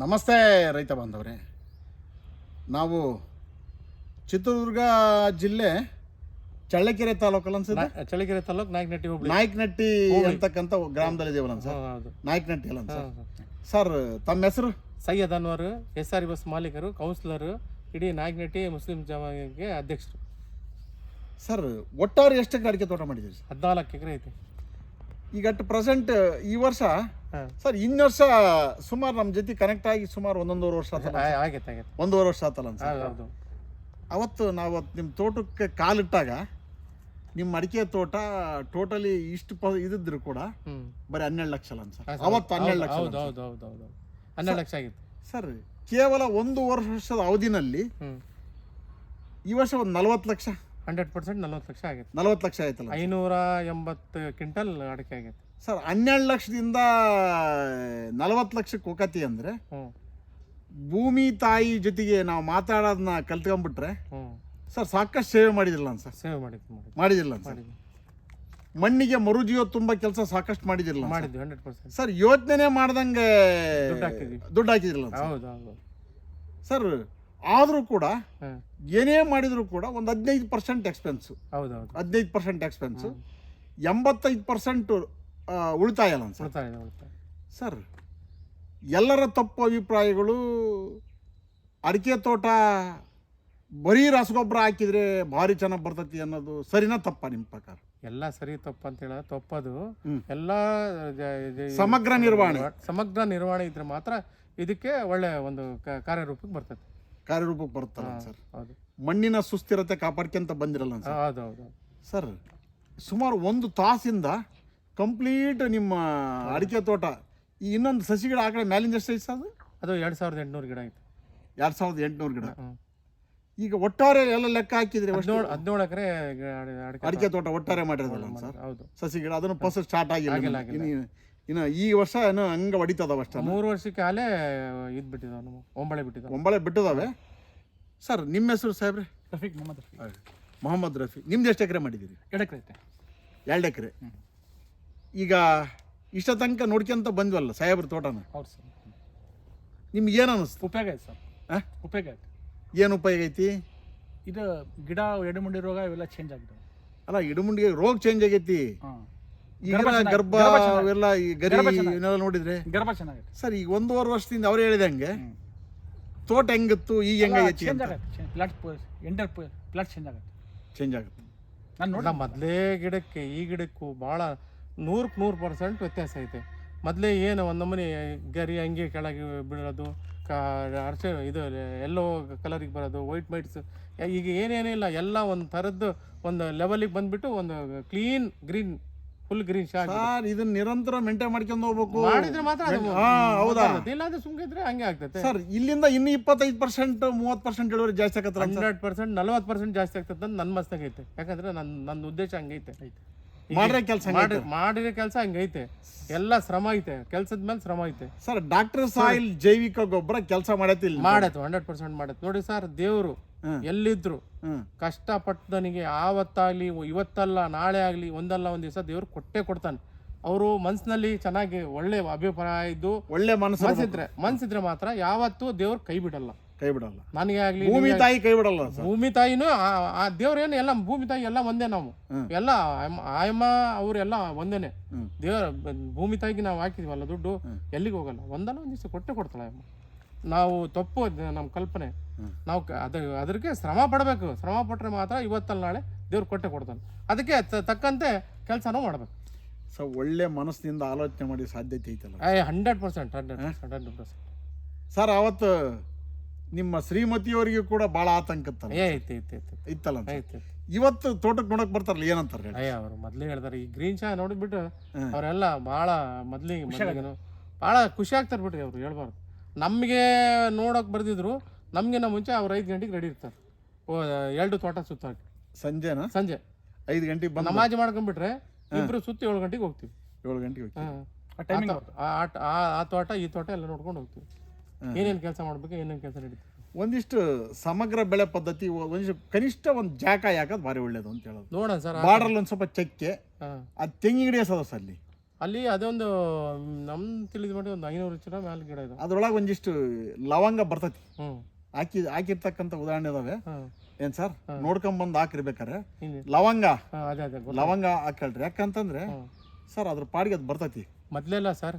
ನಮಸ್ತೆ ರೈತ ಬಾಂಧವರೇ. ನಾವು ಚಿತ್ರದುರ್ಗ ಜಿಲ್ಲೆ ಚಳ್ಳಕೆರೆ ತಾಲೂಕಲ್ಲಿ ಅನ್ಸುತ್ತೆ? ಚಳ್ಳಕೆರೆ ತಾಲೂಕು ನಾಯಕನಟ್ಟಿ ನಾಯಕನಟ್ಟಿ ಅಂತಕ್ಕಂಥ ಗ್ರಾಮದಲ್ಲಿ ಇದೀವಲ್ಲ ಸರ್ ನಾಯಕನಟ್ಟಿ ಅಲ್ಲ ಸರ್ ಸರ್ ತಮ್ಮ ಹೆಸರು? Syed Anwar S R bus ಮಾಲೀಕರು ಕೌನ್ಸಿಲರು ಇಡೀ ನಾಯಕನಟ್ಟಿ ಮುಸ್ಲಿಂ ಜಮಾಗೆ ಅಧ್ಯಕ್ಷರು. ಸರ್ ಒಟ್ಟಾರೆ ಎಷ್ಟು ಎಕರೆ ಅಡಿಕೆ ತೋಟ ಮಾಡಿದ್ದೀರಿ? ಸರ್ ಹದಿನಾಲ್ಕು ಎಕರೆ ಐತೆ. ಈಗ ಅಟ್ ಪ್ರೆಸೆಂಟ್ ಈ ವರ್ಷ. ಸರ್ ಇನ್ನು ವರ್ಷ ಸುಮಾರು ನಮ್ಮ ಜೊತೆ ಕನೆಕ್ಟ್ ಆಗಿ ಸುಮಾರು ಒಂದೊಂದೂವರೆ ವರ್ಷ ಆಗೈತೆ ಆಗೈತೆ. ಒಂದೂವರೆ ವರ್ಷ ಆತಲ್ಲ ಅವತ್ತು ನಾವು ನಿಮ್ಮ ತೋಟಕ್ಕೆ ಕಾಲಿಟ್ಟಾಗ ನಿಮ್ಮ ಅಡಿಕೆ ತೋಟ ಟೋಟಲಿ ಇಷ್ಟು ಪ ಇದಿದ್ರು ಕೂಡ ಬರೀ ಹನ್ನೆರಡು ಲಕ್ಷ ಅಲ್ಲ ಸರ್. ಅವತ್ತು ಹನ್ನೆರಡು ಲಕ್ಷ ಹೌದು ಹೌದು ಹೌದು ಹೌದು ಹೌದು. ಹನ್ನೆರಡು ಲಕ್ಷ ಆಗಿತ್ತು. ಸರ್ ಕೇವಲ ಒಂದು ವರ್ಷದ ಅವಧಿನಲ್ಲಿ ಈ ವರ್ಷ ಒಂದು ನಲವತ್ತು ಲಕ್ಷ. ಹಂಡ್ರೆಡ್ ಪರ್ಸೆಂಟ್ ನಲ್ವತ್ತು ಲಕ್ಷ ಆಗಿತ್ತು. ನಲವತ್ತು ಲಕ್ಷ ಆಯ್ತಲ್ಲ ಐನೂರ ಎಂಬತ್ತು ಕ್ವಿಂಟಲ್ ಅಡಿಕೆ ಆಗೈತೆ ಸರ್ ಹನ್ನೆರಡು ಲಕ್ಷದಿಂದ ನಲವತ್ತು ಲಕ್ಷಕ್ಕೆ ಹೋಗತಿ ಅಂದರೆ ಭೂಮಿ ತಾಯಿ ಜೊತೆಗೆ ನಾವು ಮಾತಾಡೋದನ್ನ ಕಲ್ತ್ಕೊಂಡ್ಬಿಟ್ರೆ ಸರ್ ಸಾಕಷ್ಟು ಸೇವೆ ಮಾಡಿದಿಲ್ಲ ಸರ್ ಸೇವ್ ಮಾಡಿದ್ವಿ ಮಾಡಿದಿಲ್ಲ ಸರ್ ಮಣ್ಣಿಗೆ ಮರುಜೀವ ತುಂಬ ಕೆಲಸ ಸಾಕಷ್ಟು ಮಾಡಿದಿಲ್ಲ ಮಾಡಿದ್ವಿ ಹಂಡ್ರೆಡ್ ಪರ್ಸೆಂಟ್ ಸರ್ ಯೋಚನೆ ಮಾಡ್ದಂಗೆ ದುಡ್ಡು ಹಾಕಿದಿರಲ್ಲ ಹಾಕಿದಿಲ್ಲ ಸರ್ ಆದರೂ ಕೂಡ ಏನೇ ಮಾಡಿದರೂ ಕೂಡ ಒಂದು ಹದಿನೈದು ಪರ್ಸೆಂಟ್ ಎಕ್ಸ್ಪೆನ್ಸು ಹೌದು ಹೌದು. ಹದಿನೈದು ಪರ್ಸೆಂಟ್ ಎಕ್ಸ್ಪೆನ್ಸು ಎಂಬತ್ತೈದು ಪರ್ಸೆಂಟ್ ಉಳಿತಾಯ ಅಲ್ಲ ಸರ್ ಉಳಿತಾಯ ಉಳಿತಾಯ. ಸರ್ ಎಲ್ಲರ ತಪ್ಪು ಅಭಿಪ್ರಾಯಗಳು ಅಡಿಕೆ ತೋಟ ಬರೀ ರಸಗೊಬ್ಬರ ಹಾಕಿದ್ರೆ ಭಾರಿ ಚೆನ್ನಾಗಿ ಬರ್ತೈತಿ ಅನ್ನೋದು ಸರಿನಾ ತಪ್ಪ ನಿಮ್ಮ ಪ್ರಕಾರ? ಎಲ್ಲ ಸರಿ ತಪ್ಪು ಅಂತ ಹೇಳ ತಪ್ಪದು. ಎಲ್ಲ ಸಮಗ್ರ ನಿರ್ವಹಣೆ. ಸಮಗ್ರ ನಿರ್ವಹಣೆ ಇದ್ರೆ ಮಾತ್ರ ಇದಕ್ಕೆ ಒಳ್ಳೆ ಒಂದು ಕಾರ್ಯರೂಪಕ್ಕೆ ಬರ್ತದೆ ಕಾರ್ಯರೂಪಕ್ಕೆ ಬರುತ್ತಲ್ಲ ಸರ್? ಹೌದು. ಮಣ್ಣಿನ ಸುಸ್ಥಿರತೆ ಕಾಪಾಡ್ಕೊಂತ ಬಂದಿರಲ್ಲ ಸರ್? ಹೌದು ಹೌದು. ಸರ್ ಸುಮಾರು ಒಂದು ತಾಸಿಂದ ಕಂಪ್ಲೀಟ್ ನಿಮ್ಮ ಅಡಿಕೆ ತೋಟ. ಈ ಇನ್ನೊಂದು ಸಸಿಗಿಡ ಆ ಕಡೆ ಮ್ಯಾಲಿಂದ ಎಷ್ಟು ಸೈಜ್ ಅದು? ಅದು ಎರಡು ಸಾವಿರದ ಎಂಟುನೂರು ಗಿಡ ಆಯ್ತು ಎರಡು ಸಾವಿರದ ಎಂಟುನೂರು ಗಿಡ. ಈಗ ಒಟ್ಟಾರೆ ಎಲ್ಲ ಲೆಕ್ಕ ಹಾಕಿದ್ರೆ ಹದಿನೇಳು ಹದಿನೇಳು ಎಕರೆ ಅಡಿಕೆ ತೋಟ. ಒಟ್ಟಾರೆ ಮಾಡಿರೋದಲ್ಲ ಸರ್. ಹೌದು. ಸಸಿ ಗಿಡ ಅದನ್ನು ಫಸ್ಟ್ ಸ್ಟಾರ್ಟ್ ಆಗಿಲ್ಲ ಇನ್ನು ಈ ವರ್ಷ ಏನು ಹಂಗೆ ಹೊಡಿತದವ ಅಷ್ಟೇ ಮೂರು ವರ್ಷಕ್ಕೆ ಕಾಲೇ ಇದ್ ಬಿಟ್ಟಿದ್ದಾವೆ ನಮ್ಮ ಒಂಬಳೆ ಬಿಟ್ಟಿದ್ದಾವೆ ಒಂಬಳೆ ಬಿಟ್ಟಿದ್ದಾವೆ ಸರ್ ನಿಮ್ಮ ಹೆಸರು ಸಾಹೇಬ್ರೆ? ರಫೀಕ್ ಮೊಹಮ್ಮದ್ ರಫೀಕ್. ಮೊಹಮ್ಮದ್ ರಫಿ ನಿಮ್ದು ಎಷ್ಟು ಎಕರೆ ಮಾಡಿದ್ದೀರಿ? ಎರಡು ಎಕರೆ ಐತೆ. ಎರಡು ಎಕರೆ. ಈಗ ಇಷ್ಟ ತನಕ ನೋಡ್ಕೊಂತ ಬಂದ್ವಲ್ಲ ಸಾಹೇಬ್ರ ತೋಟನ? ಹೌದು ಸರ್. ನಿಮ್ಗೆ ಏನು ಅನಿಸ್ತು? ಉಪಯೋಗ ಐತೆ ಸರ್. ಆ? ಉಪಯೋಗ ಐತೆ ಏನು ಉಪಯೋಗ ಐತಿ? ಇದು ಗಿಡ ಎಡಮುಂಡಿ ರೋಗ ಇವೆಲ್ಲ ಚೇಂಜ್ ಆಗಿದೆ ಅಲ್ಲ ಇಡುಮುಂಡಿಗೆ ರೋಗ ಚೇಂಜ್ ಆಗೈತಿ. ಹಾಂ. ಈಗ ಗರ್ಭ ಚೆನ್ನಾಗಿ- ಗರ್ಭ ಗರ್ಭ ಚೆನ್ನಾಗಿ- ಅವೆಲ್ಲ ಈ ಗರಿ ಗರ್ಭ ಚೆನ್ನಾಗಿ. ಇವನ್ನೆಲ್ಲ ನೋಡಿದ್ರೆ? ಗರ್ಭ ಚೆನ್ನಾಗೈತೆ. ಸರ್ ಈಗ ಒಂದೂವರೆ ವರ್ಷದಿಂದ ಅವ್ರು ಹೇಳಿದಂಗೆ ತೋಟ ಹೆಂಗಿತ್ತು ಈಗ ಹೆಂಗೈತಿ ಚೇಂಜ್ ಅಂತ? ಆಗತ್ತೆ ಪ್ಲಾಟ್ ಎಂಟರ್ ಪ್ಲಾಟ್ ಚೇಂಜ್ ಆಗತ್ತೆ. ಚೇಂಜ್ ಆಗುತ್ತೆ. ನಾನು ನೋಡ ಮೊದಲೇ ಗಿಡಕ್ಕೆ ಈ ಗಿಡಕ್ಕೂ ಭಾಳ ನೂರಕ್ಕೆ ನೂರು ಪರ್ಸೆಂಟ್ ವ್ಯತ್ಯಾಸ ಐತೆ. ಮೊದಲೇ ಏನು ಒಂದು ನಮೂನಿ ಗರಿ ಹಂಗೆ ಕೆಳಗೆ ಬೀಳೋದು ಕಾ ಅರ್ಚ ಇದು ಎಲ್ಲೋ ಕಲರಿಗೆ ಬರೋದು ವೈಟ್ ಮೈಟ್ಸ್ ಈಗ ಏನೇನಿಲ್ಲ ಎಲ್ಲ ಒಂದು ಥರದ್ದು ಒಂದು ಲೆವೆಲಿಗೆ ಬಂದ್ಬಿಟ್ಟು ಒಂದು clean green full green shock sir ಇದನ್ನ ನಿರಂತರ ಮೇಂಟೈನ್ ಮಾಡ್ಕೊಂಡು ಹೋಗ್ಬೇಕು. ಮಾಡಿದ್ರೆ ಮಾತ್ರ ಹೌದಾ. ಇಲ್ಲಾಂದ್ರೆ ಸುಮ್ಮನೆ ಇದ್ರೆ ಹಂಗೆ ಆಗ್ತೈತೆ ಸರ್ ಇಲ್ಲಿಂದ ಇನ್ನು ಇಪ್ಪತ್ತೈದು ಪರ್ಸೆಂಟ್ ಮೂವತ್ತು ಪರ್ಸೆಂಟ್ ಇಳುವರಿ ಜಾಸ್ತಿ ಆಗುತ್ತೆ ಹಂಡ್ರೆಡ್ ಪರ್ಸೆಂಟ್ ನಲ್ವತ್ತು ಪರ್ಸೆಂಟ್ ಜಾಸ್ತಿ ಆಗ್ತದೆ ಅಂತ ನನ್ನ ಮಸ್ತಾಗೈತೆ ಯಾಕಂದ್ರೆ ನನ್ನ ನನ್ನ ಉದ್ದೇಶ ಹಂಗೈತೆ. ಈಗ ಮಾಡ್ರೆ ಕೆಲಸ ಮಾಡಿ ಮಾಡಿರೋ ಕೆಲಸ ಹಂಗೈತೆ. ಎಲ್ಲ ಶ್ರಮ ಐತೆ. ಕೆಲಸದ ಮೇಲೆ ಶ್ರಮ ಐತೆ. ಸರ್ ಡಾಕ್ಟರ್ ಸಾಯಿಲ್ ಜೈವಿಕ ಗೊಬ್ಬರ ಕೆಲಸ ಮಾಡತ್ತೆ ಇಲ್ಲಿ. ಮಾಡತ್ತೆ ಹಂಡ್ರೆಡ್ ಪರ್ಸೆಂಟ್ ಮಾಡತ್ತೆ ನೋಡಿ ಸರ್ ದೇವರು. ಎಲ್ಲಿದ್ರು ಕಷ್ಟಪಟ್ಟು ನನಗೆ ಆವತ್ತಾಗ್ಲಿ ಇವತ್ತಲ್ಲ ನಾಳೆ ಆಗಲಿ ಒಂದಲ್ಲ ಒಂದು ದಿವಸ ದೇವ್ರು ಕೊಟ್ಟೆ ಕೊಡ್ತಾನೆ. ಅವರು ಮನ್ಸಿನಲ್ಲಿ ಚೆನ್ನಾಗಿ ಒಳ್ಳೆ ಅಭಿಪ್ರಾಯ ಇದ್ದು ಒಳ್ಳೆ ಮನಸ್ಸು ಮನ್ಸಿದ್ರೆ ಮನ್ಸಿದ್ರೆ ಮಾತ್ರ ಯಾವತ್ತೂ ದೇವ್ರು ಕೈ ಬಿಡಲ್ಲ. ಕೈ ಬಿಡಲ್ಲ ನನಗೆ ಆಗ್ಲಿ ಭೂಮಿ ತಾಯಿ ಕೈ ಬಿಡಲ್ಲ ಸರ್. ಭೂಮಿ ತಾಯಿನೂ ಆ- ಆ ದೇವ್ರೇನು ಎಲ್ಲ ಭೂಮಿ ತಾಯಿ ಎಲ್ಲ ಒಂದೇ ನಾವು. ಹ್ಮ್. ಎಲ್ಲ ಆಯಮ್ಮ- ಆಯಮ್ಮ ಅವರೆಲ್ಲ ಒಂದೇನೆ. ಹ್ಮ್. ದೇವರ ಭೂಮಿ ತಾಯಿಗೆ ನಾವು ಹಾಕಿದ್ವಲ್ಲ ದುಡ್ಡು ಹ್ಮ್. ಎಲ್ಲಿಗೆ ಹೋಗಲ್ಲ? ಒಂದಲ್ಲ ಒಂದು ದಿವಸ ಕೊಟ್ಟೆ ಕೊಡ್ತಾಳೆ ನಾವು ತಪ್ಪು ಅದು ನಮ್ಮ ಕಲ್ಪನೆ. ಹ್ಮ್. ನಾವು ಕ- ಅದ ಅದಕ್ಕೆ ಶ್ರಮ ಪಡಬೇಕು. ಶ್ರಮ ಪಟ್ಟರೆ ಮಾತ್ರ ಇವತ್ತಲ್ಲ ನಾಳೆ ದೇವ್ರು ಕೊಟ್ಟೆ ಕೊಡ್ತಾನೆ. ಅದಕ್ಕೆ ತ- ತಕ್ಕಂತೆ ಕೆಲಸನೂ ಮಾಡಬೇಕು. ಸೊ ಒಳ್ಳೆ ಮನಸ್ಸಿನಿಂದ ಆಲೋಚನೆ ಮಾಡಿ ಸಾಧ್ಯತೆ ಐತಲ್ಲ? Hundred percent hundred percent hundred percent sir ಅವತ್ತು ನಿಮ್ಮ ಶ್ರೀಮತಿಯವರಿಗೆ ಕೂಡ ಬಹಳ ಆತಂಕ ಇತ್ತಲ್ಲ ಏ ಐತೆ ಐತೆ ಐತೆ ಇತ್ತಲ್ಲ ಅಂತ. ಐತೆ ಇವತ್ತು ತೋಟಕ್ಕೆ ನೋಡಕ್ ಬರ್ತಾರಲ್ಲ ಏನಂತಾರೆ ಹೇಳಿ? ಅಯ್ಯ ಅವರು ಮೊದ್ಲೇ ಹೇಳ್ತಾರೆ ಈ ಗ್ರೀನ್ ಚಾ ನೋಡಿಬಿಟ್ಟು. ಅವರೆಲ್ಲ ಭಾಳ ಮೊದ್ಲಿಗೆ ಬಹಳ ಭಾಳ ಖುಷಿ ಆಗ್ತಾರೆ ಬಿಡ್ರಿ ಅವ್ರು ಹೇಳ್ಬಾರ್ದು. ನಮಗೆ ನೋಡಕ್ ಬರ್ದಿದ್ರು ನಮಗಿನ್ನ ಮುಂಚೆ ಅವ್ರು ಐದು ಗಂಟೆಗೆ ರೆಡಿ ಇರ್ತಾರೆ. ಓ ಎರಡು ತೋಟ ಸುತ್ತಾಕಿ ಸಂಜೆನಾ? ಸಂಜೆ. ಐದು ಗಂಟೆಗೆ ಬಂದು ನಮಾಜ್ ಮಾಡ್ಕೊಂಡ್ಬಿಟ್ರೆ ಇಬ್ರು ಸುತ್ತಿ ಏಳು ಗಂಟೆಗೆ ಹೋಗ್ತೀವಿ. ಏಳು ಗಂಟೆಗೆ ಹೋಗ್ತೀವಿ. ಆ ಟೈಮಿಂಗ್ ಆ ಆ- ತೋಟ ಈ ತೋಟ ಎಲ್ಲ ನೋಡ್ಕೊಂಡು ಹೋಗ್ತೀವಿ. ಏನೇನು ಕೆಲಸ ಮಾಡ್ಬೇಕು ಏನೇನು ಕೆಲಸ ನಡೀತದೆ? ಒಂದಿಷ್ಟು ಸಮಗ್ರ ಬೆಳೆ ಪದ್ಧತಿ ಒಂದಿಷ್ಟು ಕನಿಷ್ಠ ಒಂದು ಜಾಕ ಯಾಕದ್ ಭಾರಿ ಒಳ್ಳೇದು ಅಂತ ಹೇಳೋದು. ನೋಡೋಣ ಸರ್ ಬಾರ್ಡ್ರಲ್ಲಿ ಒಂದು ಸ್ವಲ್ಪ ಚಕ್ಕೆ ಅದು ತೆಂಗಿನ ಗಿಡ ಸದಸ್ಯ ಅಲ್ಲಿ. ಅಲ್ಲಿ ಅದೊಂದು ನಮ್ ತಿಳಿದ ಮಟ್ಟಿಗೆ ಒಂದು ಐನೂರು ಚೀಲ ಮ್ಯಾಲೆ ಗಿಡ ಇದೆ ಅದ್ರೊಳಗೆ ಒಂದಿಷ್ಟು ಲವಂಗ ಬರ್ತತಿ. ಹಾಕಿ ಹಾಕಿರ್ತಕ್ಕಂಥ ಉದಾಹರಣೆ ಇದಾವೆ. ಏನು ಸರ್? ನೋಡ್ಕೊಂಬಂದು ಹಾಕಿರ್ಬೇಕಾರೆ ಲವಂಗ. ಲವಂಗ ಹಾಕಳ್ರಿ. ಯಾಕಂತಂದ್ರೆ ಸರ್ ಅದ್ರ ಪಾಡಿಗೆ ಅದು ಬರ್ತೈತಿ. ಮೊದ್ಲೆಲ್ಲ ಸರ್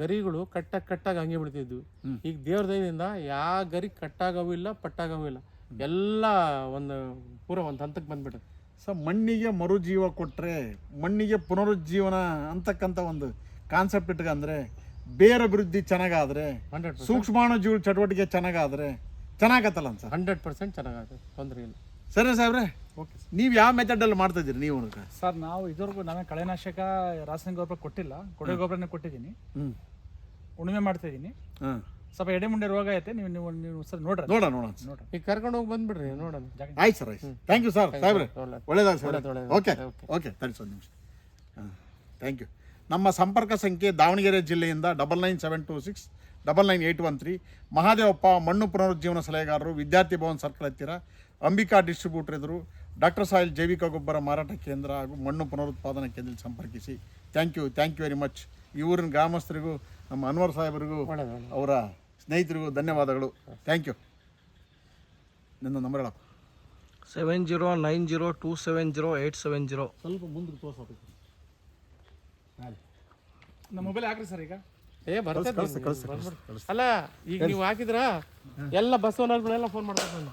ಗರಿಗಳು ಕಟ್ಟಾಗಿ ಕಟ್ಟಾಗಿ ಹಂಗೆ ಬಿಡ್ತಿದ್ವು. ಈಗ ದೇವ್ರ ದಯದಿಂದ ಯಾವ ಗರಿ ಕಟ್ಟಾಗವೂ ಇಲ್ಲ ಪಟ್ಟಾಗವೂ ಇಲ್ಲ. ಎಲ್ಲ ಒಂದು ಪೂರ ಒಂದು ಹಂತಕ್ಕೆ ಬಂದ್ಬಿಟ್ಟು ಸೊ ಮಣ್ಣಿಗೆ ಮರುಜೀವ ಕೊಟ್ಟರೆ ಮಣ್ಣಿಗೆ ಪುನರುಜ್ಜೀವನ ಅಂತಕ್ಕಂಥ ಒಂದು ಕಾನ್ಸೆಪ್ಟ್ ಇಟ್ಕಂದ್ರೆ ಬೇರೆ ಅಭಿವೃದ್ಧಿ ಚೆನ್ನಾಗಾದ್ರೆ ಹಂಡ್ರೆಡ್ ಸೂಕ್ಷ್ಮಾಣು ಜೀವ ಚಟುವಟಿಕೆ ಚೆನ್ನಾಗಾದರೆ ಚೆನ್ನಾಗತ್ತಲ್ಲ ಸರ್? ಹಂಡ್ರೆಡ್ ಪರ್ಸೆಂಟ್ ಚೆನ್ನಾಗತ್ತೆ ತೊಂದರೆ ಇಲ್ಲ. ಸರಿ ಸಾಹೇಬ್ರೆ ಓಕೆ ನೀವು ಯಾವ ಮೆಥಡಲ್ಲಿ ಮಾಡ್ತಾ ಇದ್ದೀರಿ ನೀವು ಸರ್ ನಾವು ಇದುವರೆಗೂ ನಾವೇ ಕಳೆನಾಶಕ ರಾಸಾಯನಿಕ ಗೊಬ್ಬರ ಕೊಟ್ಟಿಲ್ಲ ಕೊಡೆ ಗೊಬ್ಬರನೇ ಕೊಟ್ಟಿದ್ದೀನಿ. ಹ್ಞೂ ಉಳುಮೆ ಮಾಡ್ತಾ ಇದ್ದೀನಿ. ಹಾಂ. ಸ್ವಲ್ಪ ಎಡೆಮುಂಡೆ ರೋಗ ಐತೆ ನೀವು ನೀವು ನೀವು ಸರ್ ನೋಡ್ರಿ. ನೋಡ ನೋಡ ನೋಡ್ರಿ. ಈಗ ಕರ್ಕೊಂಡು ಹೋಗಿ ಬಂದ್ಬಿಡ್ರಿ ನೋಡೋಣ. ಆಯ್ತು ಸರ್ ಆಯ್ತು ಥ್ಯಾಂಕ್ ಯು ಸರ್ ಸಾಹೇಬ್ರೆ ಒಳ್ಳೆ ಒಳ್ಳೇದಾಗ ಸರ್. Okay okay. ಸರಿ ಒಂದು ನಿಮಿಷ. ಹಾಂ ಥ್ಯಾಂಕ್ ಯು ನಮ್ಮ ಸಂಪರ್ಕ ಸಂಖ್ಯೆ ದಾವಣಗೆರೆ ಜಿಲ್ಲೆಯಿಂದ double nine seven two six double nine eight one three Mahadevappa ಮಣ್ಣು ಪುನರುಜ್ಜೀವನ ಸಲಹೆಗಾರರು ವಿದ್ಯಾರ್ಥಿ ಭವನ್ ಸರ್ಕಲ್ ಹತ್ತಿರ ಅಂಬಿಕಾ ಡಿಸ್ಟ್ರಿಬ್ಯೂಟರ್ ಎದುರು ಡಾಕ್ಟರ್ ಸಾಯಿಲ್ ಜೈವಿಕ ಗೊಬ್ಬರ ಮಾರಾಟ ಕೇಂದ್ರ ಹಾಗೂ ಮಣ್ಣು ಪುನರುತ್ಪಾದನಾ ಕೇಂದ್ರದಲ್ಲಿ ಸಂಪರ್ಕಿಸಿ. Thank you thank you very much ಈ ಊರಿನ ಗ್ರಾಮಸ್ಥರಿಗೂ ನಮ್ಮ ಅನ್ವರ್ ಸಾಹೇಬರಿಗೂ ಅವರ ಸ್ನೇಹಿತರಿಗೂ ಧನ್ಯವಾದಗಳು. ಥ್ಯಾಂಕ್ ಯು ನನ್ನ ನಂಬರ್ ಹೇಳಪ್ಪ. Seven zero nine zero two seven zero eight seven zero ಸ್ವಲ್ಪ ಮುಂದಕ್ಕೆ ತೋರಿಸ್ಬೇಕು ನಮ್ಮ ಮೊಬೈಲ್ ಹಾಕ್ರಿ ಸರ್ ಈಗ. ಏ ಬರ್ತದೆ. ಅಲ್ಲ ಈಗ ನೀವು ಹಾಕಿದ್ರ ಎಲ್ಲ ಬಸ್ ಓನರ್ಗಳೆಲ್ಲ ಫೋನ್ ಮಾಡ್ತಾರೆ